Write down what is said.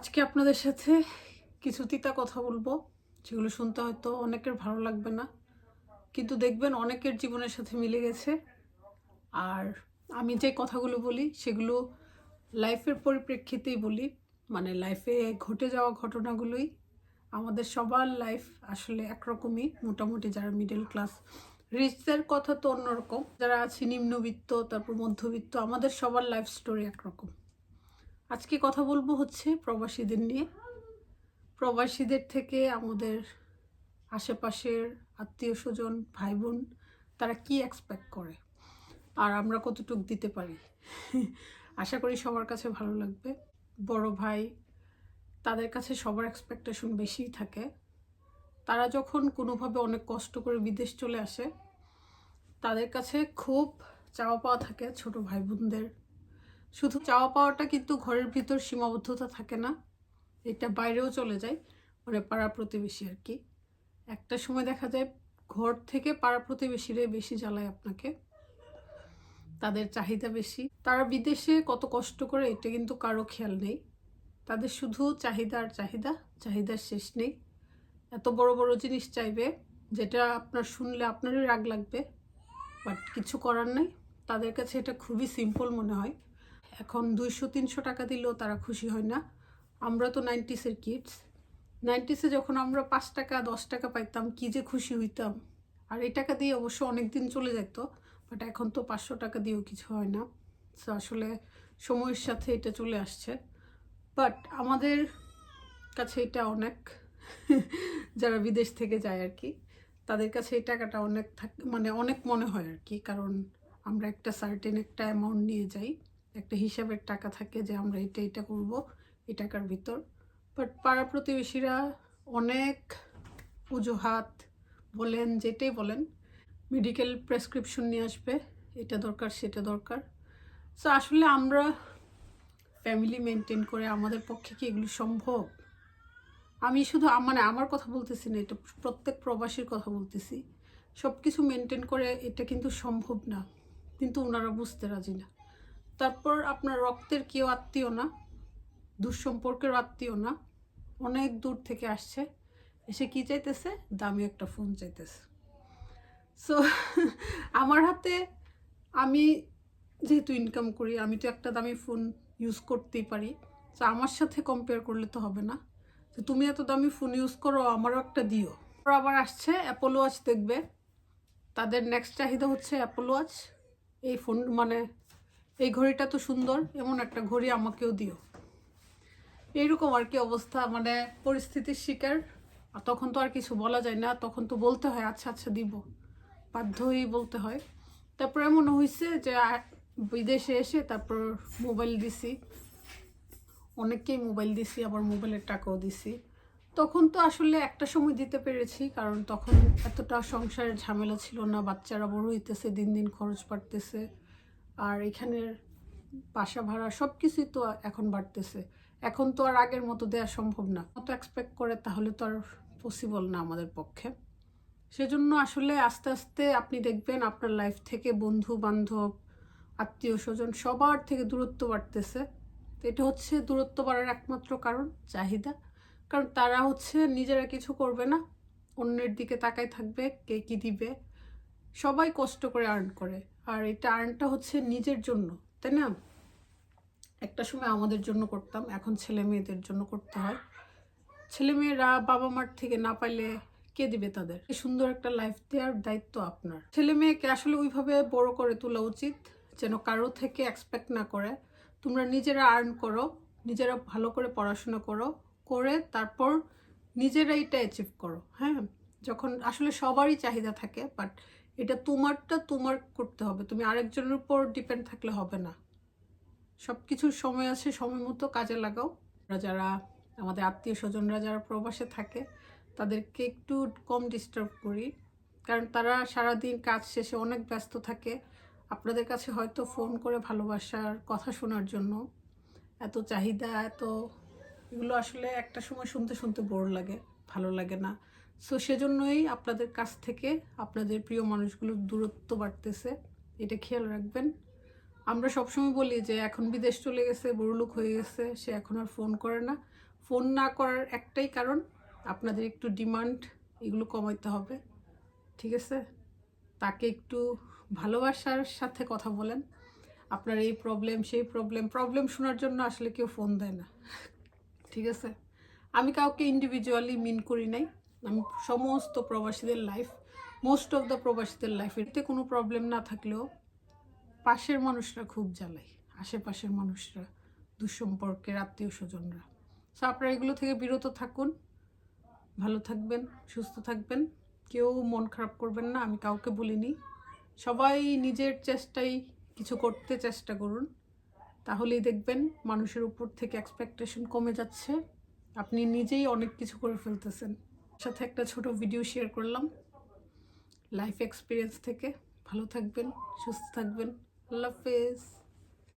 আজকে আপনাদের সাথে কিছু তিতা কথা বলব, যেগুলো শুনতে হয়তো অনেকের ভালো লাগবে না, কিন্তু দেখবেন অনেকের জীবনের সাথে মিলে গেছে। আর আমি যে কথাগুলো বলি, সেগুলো লাইফের পরিপ্রেক্ষিতেই বলি মানে লাইফে ঘটে যাওয়া ঘটনাগুলোই আমাদের সবার লাইফ আসলে একরকমই, মোটামুটি যারা মিডল ক্লাস রিচদের কথা তো অন্যরকম, যারা আছে নিম্নবিত্ত, তারপর মধ্যবিত্ত, আমাদের সবার লাইফ স্টোরি একরকম। আজকে কথা বলব হচ্ছে প্রবাসীদের নিয়ে। প্রবাসীদের থেকে আমাদের আশেপাশের আত্মীয় স্বজন ভাই বোন তারা কি এক্সপেক্ট করে? আর আমরা কতটুকু দিতে পারি? আশা করি সবার কাছে ভালো লাগবে। বড় ভাই, তাদের কাছে সবার এক্সপেকটেশন বেশিই থাকে। তারা যখন কোনোভাবে অনেক কষ্ট করে বিদেশ চলে আসে, তাদের কাছে খুব চাওয়া পাওয়া থাকে ছোট ভাই বোনদের শুধু চাওয়া পাওয়াটা কিন্তু ঘরের ভিতর সীমাবদ্ধতা থাকে না, এটা বাইরেও চলে যায় মানে পাড়া প্রতিবেশী আর কি। একটা সময় দেখা যায় ঘর থেকে পাড়া প্রতিবেশীরাই বেশি জ্বালায় আপনাকে, তাদের চাহিদা বেশি। তারা বিদেশে কত কষ্ট করে, এটা কিন্তু কারও খেয়াল নেই। তাদের শুধু চাহিদা আর চাহিদা, চাহিদার শেষ নেই। এত বড় বড় জিনিস চাইবে, যেটা আপনার শুনলে আপনারই রাগ লাগবে, বাট কিছু করার নেই। তাদের কাছে এটা খুবই সিম্পল মনে হয়। এখন দুইশো, তিনশো টাকা দিলেও তারা খুশি হয় না। আমরা তো নাইনটিসের কিডস নাইনটিসে যখন আমরা পাঁচ টাকা, দশ টাকা পাইতাম, কি যে খুশি হইতাম। আর এই টাকা দিয়ে অবশ্য অনেক দিন চলে যেত বাট এখন তো পাঁচশো টাকা দিয়েও কিছু হয় না। তো আসলে সময়ের সাথে এটা চলে আসছে। বাট আমাদের কাছে এটা অনেক, যারা বিদেশ থেকে যায় আর কি, তাদের কাছে এই টাকাটা অনেক থাক মানে অনেক মনে হয় আর কি, কারণ আমরা একটা সার্টেন একটা অ্যামাউন্ট নিয়ে যাই। একটা হিসাবের টাকা থাকে যে আমরা এটা এটা করব, এই টাকার ভিতর। বাট পাড়া প্রতিবেশীরা অনেক অজুহাত বলেন, যেটাই বলেন মেডিকেল প্রেসক্রিপশন নিয়ে আসবে, এটা দরকার, সেটা দরকার। সো আসলে আমরা ফ্যামিলি মেনটেন করে আমাদের পক্ষে কি এগুলো সম্ভব? আমি শুধু মানে আমার কথা বলতেছি না, এটা প্রত্যেক প্রবাসীর কথা বলতেছি। সব কিছু মেনটেন করে এটা কিন্তু সম্ভব না। কিন্তু ওনারা বুঝতে রাজি না। তারপর আপনার রক্তের কেউ আত্মীয় না, দুঃসম্পর্কের আত্মীয় না, অনেক দূর থেকে আসছে, এসে কি চাইতেছে? দামি একটা ফোন চাইতেছে। সো আমার হাতে আমি যেহেতু ইনকাম করি, আমি তো একটা দামি ফোন ইউজ করতেই পারি। তো আমার সাথে কম্পেয়ার করলে তো হবে না। তো তুমি এত দামি ফোন ইউজ করো, আমারও একটা দিও। আবার আসছে অ্যাপোলো ওয়াচ দেখবে। তাদের নেক্সট চাহিদা হচ্ছে অ্যাপোলো ওয়াচ এই ফোন মানে এই ঘড়িটা তো সুন্দর, এমন একটা ঘড়ি আমাকেও দিও। এইরকম আর কি অবস্থা মানে পরিস্থিতির শিকার। আর তখন তো আর কিছু বলা যায় না, তখন তো বলতে হয় আচ্ছা আচ্ছা দিব। বাধ্য হয়েই বলতে হয়। তারপর এমন হয়েছে যে বিদেশে এসে তারপর মোবাইল দিছি। অনেককেই মোবাইল দিছি, আবার মোবাইলের টাকাও দিছি। তখন তো আসলে একটা সময় দিতে পেরেছি, কারণ তখন এতটা সংসারের ঝামেলা ছিল না, বাচ্চারা বড় হইতেছে, দিন দিন খরচ বাড়তেছে। আর এখানের বাসা ভাড়া সব কিছুই তো এখন বাড়তেছে। এখন তো আর আগের মতো দেওয়া সম্ভব না। অত এক্সপেক্ট করে তাহলে তো আর পসিবল না আমাদের পক্ষে। সেজন্য আসলে আস্তে আস্তে আপনি দেখবেন আপনার লাইফ থেকে বন্ধু বান্ধব, আত্মীয় স্বজন সবার থেকে দূরত্ব বাড়তেছে। এটা হচ্ছে দূরত্ব বাড়ার একমাত্র কারণ, চাহিদা। কারণ তারা হচ্ছে নিজেরা কিছু করবে না, অন্যের দিকে তাকাই থাকবে, কে কী দিবে? সবাই কষ্ট করে আর্ন করে। আর এটা আর্নটা হচ্ছে নিজের জন্য, তাই না? একটা সময় আমাদের জন্য করতাম, এখন ছেলে মেয়েদের জন্য করতে হয়। ছেলে মেয়েরা বাবা মার থেকে না পাইলে কে দিবে তাদের? এই সুন্দর একটা লাইফ দেওয়ার দায়িত্ব আপনার। ছেলে মেয়েকে আসলে ওইভাবে বড় করে তোলা উচিত, যেন কারও থেকে এক্সপেক্ট না করে। তোমরা নিজেরা আর্ন করো, নিজেরা ভালো করে পড়াশোনা করো, করে তারপর নিজেরা এটা অ্যাচিভ করো হ্যাঁ? যখন আসলে সবারই চাহিদা থাকে বাট এটা তোমারটা তোমার করতে হবে। তুমি আরেকজনের উপর ডিপেন্ড থাকলে হবে না। সব কিছুর সময় আছে, সময় মতো কাজে লাগাও। যারা, আমাদের আত্মীয় স্বজনরা যারা প্রবাসে থাকে, তাদেরকে একটু কম ডিস্টার্ব করি। কারণ তারা সারাদিন কাজ শেষে অনেক ব্যস্ত থাকে। আপনাদের কাছে হয়তো ফোন করে ভালোবাসার কথা শোনার জন্য। এত চাহিদা, এত এগুলো আসলে একটা সময় শুনতে শুনতে বোর লাগে, ভালো লাগে না। সো সেজন্যই আপনাদের কাছ থেকে আপনাদের প্রিয় মানুষগুলোর দূরত্ব বাড়তেছে। এটা খেয়াল রাখবেন। আমরা সবসময় বলি যে, এখন বিদেশ চলে গেছে বড়লোক হয়ে গেছে, সে এখন আর ফোন করে না। ফোন না করার একটাই কারণ, আপনাদের একটু ডিমান্ড, এগুলো কমাইতে হবে। ঠিক আছে? তাকে একটু ভালোবাসার সাথে কথা বলেন। আপনার এই প্রবলেম সেই প্রবলেম প্রবলেম শোনার জন্য আসলে কেউ ফোন দেয় না। ঠিক আছে? আমি কাউকে ইন্ডিভিজুয়ালি মিন করি নাই। আমি সমস্ত প্রবাসীদের লাইফ মোস্ট অফ দ্য প্রবাসীদের লাইফ এতে কোনো প্রবলেম না থাকলেও পাশের মানুষরা খুব জ্বালায়। আশেপাশের মানুষরা, দুঃসম্পর্কের আত্মীয় স্বজনরা। সো আপনারা এগুলো থেকে বিরত থাকুন, ভালো থাকবেন, সুস্থ থাকবেন। কেউ মন খারাপ করবেন না, আমি কাউকে বলিনি। সবাই নিজের চেষ্টাই কিছু করতে চেষ্টা করুন। তাহলেই দেখবেন মানুষের উপর থেকে এক্সপেকটেশন কমে যাচ্ছে। আপনি নিজেই অনেক কিছু করে ফেলতেছেন। সাথে একটা ছোট ভিডিও শেয়ার করলাম। লাইফ এক্সপিরিয়েন্স থেকে। ভালো থাকবেন, সুস্থ থাকবেন। আল্লাহ হাফেজ।